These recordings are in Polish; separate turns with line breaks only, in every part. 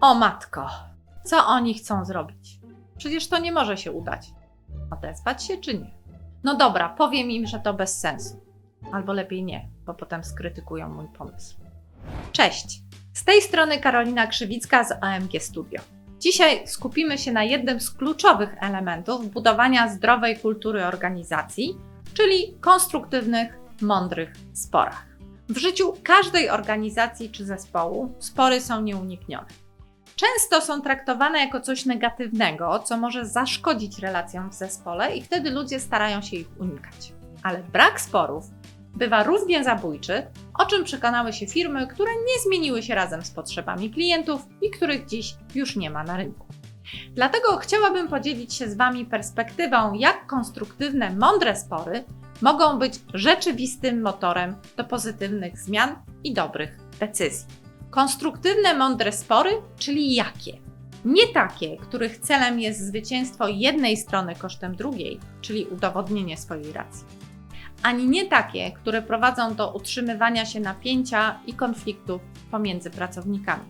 O matko, co oni chcą zrobić? Przecież to nie może się udać. Odezwać się czy nie? No dobra, powiem im, że to bez sensu. Albo lepiej nie, bo potem skrytykują mój pomysł. Cześć! Z tej strony Karolina Krzywicka z AMG Studio. Dzisiaj skupimy się na jednym z kluczowych elementów budowania zdrowej kultury organizacji, czyli konstruktywnych, mądrych sporach. W życiu każdej organizacji czy zespołu spory są nieuniknione. Często są traktowane jako coś negatywnego, co może zaszkodzić relacjom w zespole, i wtedy ludzie starają się ich unikać. Ale brak sporów bywa równie zabójczy, o czym przekonały się firmy, które nie zmieniły się razem z potrzebami klientów i których dziś już nie ma na rynku. Dlatego chciałabym podzielić się z Wami perspektywą, jak konstruktywne, mądre spory mogą być rzeczywistym motorem do pozytywnych zmian i dobrych decyzji. Konstruktywne, mądre spory, czyli jakie? Nie takie, których celem jest zwycięstwo jednej strony kosztem drugiej, czyli udowodnienie swojej racji. Ani nie takie, które prowadzą do utrzymywania się napięcia i konfliktów pomiędzy pracownikami.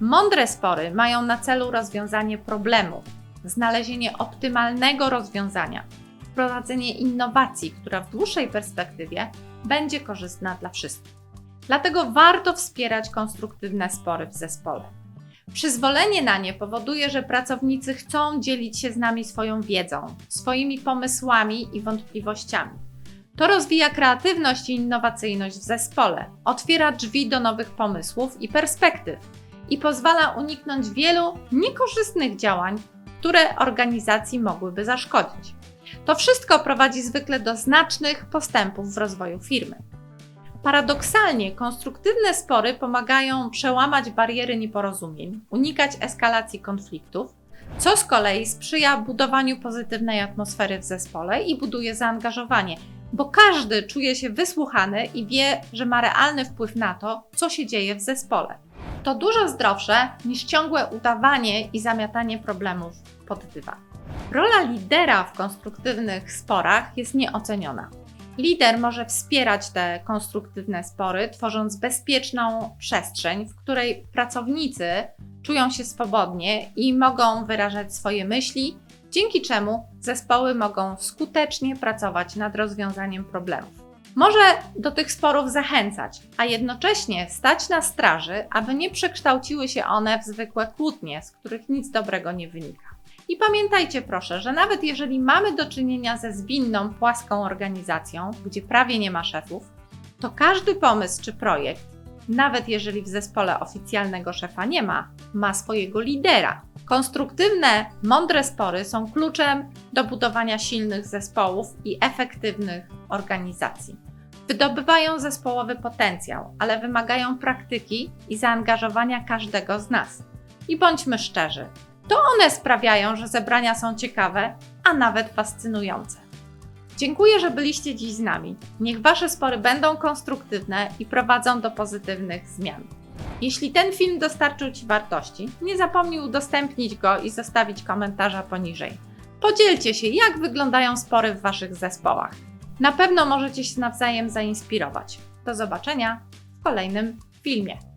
Mądre spory mają na celu rozwiązanie problemu, znalezienie optymalnego rozwiązania, wprowadzenie innowacji, która w dłuższej perspektywie będzie korzystna dla wszystkich. Dlatego warto wspierać konstruktywne spory w zespole. Przyzwolenie na nie powoduje, że pracownicy chcą dzielić się z nami swoją wiedzą, swoimi pomysłami i wątpliwościami. To rozwija kreatywność i innowacyjność w zespole, otwiera drzwi do nowych pomysłów i perspektyw i pozwala uniknąć wielu niekorzystnych działań, które organizacji mogłyby zaszkodzić. To wszystko prowadzi zwykle do znacznych postępów w rozwoju firmy. Paradoksalnie, konstruktywne spory pomagają przełamać bariery nieporozumień, unikać eskalacji konfliktów, co z kolei sprzyja budowaniu pozytywnej atmosfery w zespole i buduje zaangażowanie, bo każdy czuje się wysłuchany i wie, że ma realny wpływ na to, co się dzieje w zespole. To dużo zdrowsze niż ciągłe udawanie i zamiatanie problemów pod dywan. Rola lidera w konstruktywnych sporach jest nieoceniona. Lider może wspierać te konstruktywne spory, tworząc bezpieczną przestrzeń, w której pracownicy czują się swobodnie i mogą wyrażać swoje myśli, dzięki czemu zespoły mogą skutecznie pracować nad rozwiązaniem problemów. Może do tych sporów zachęcać, a jednocześnie stać na straży, aby nie przekształciły się one w zwykłe kłótnie, z których nic dobrego nie wynika. I pamiętajcie proszę, że nawet jeżeli mamy do czynienia ze zwinną, płaską organizacją, gdzie prawie nie ma szefów, to każdy pomysł czy projekt, nawet jeżeli w zespole oficjalnego szefa nie ma, ma swojego lidera. Konstruktywne, mądre spory są kluczem do budowania silnych zespołów i efektywnych organizacji. Wydobywają zespołowy potencjał, ale wymagają praktyki i zaangażowania każdego z nas. I bądźmy szczerzy, to one sprawiają, że zebrania są ciekawe, a nawet fascynujące. Dziękuję, że byliście dziś z nami. Niech Wasze spory będą konstruktywne i prowadzą do pozytywnych zmian. Jeśli ten film dostarczył Ci wartości, nie zapomnij udostępnić go i zostawić komentarza poniżej. Podzielcie się, jak wyglądają spory w Waszych zespołach. Na pewno możecie się nawzajem zainspirować. Do zobaczenia w kolejnym filmie.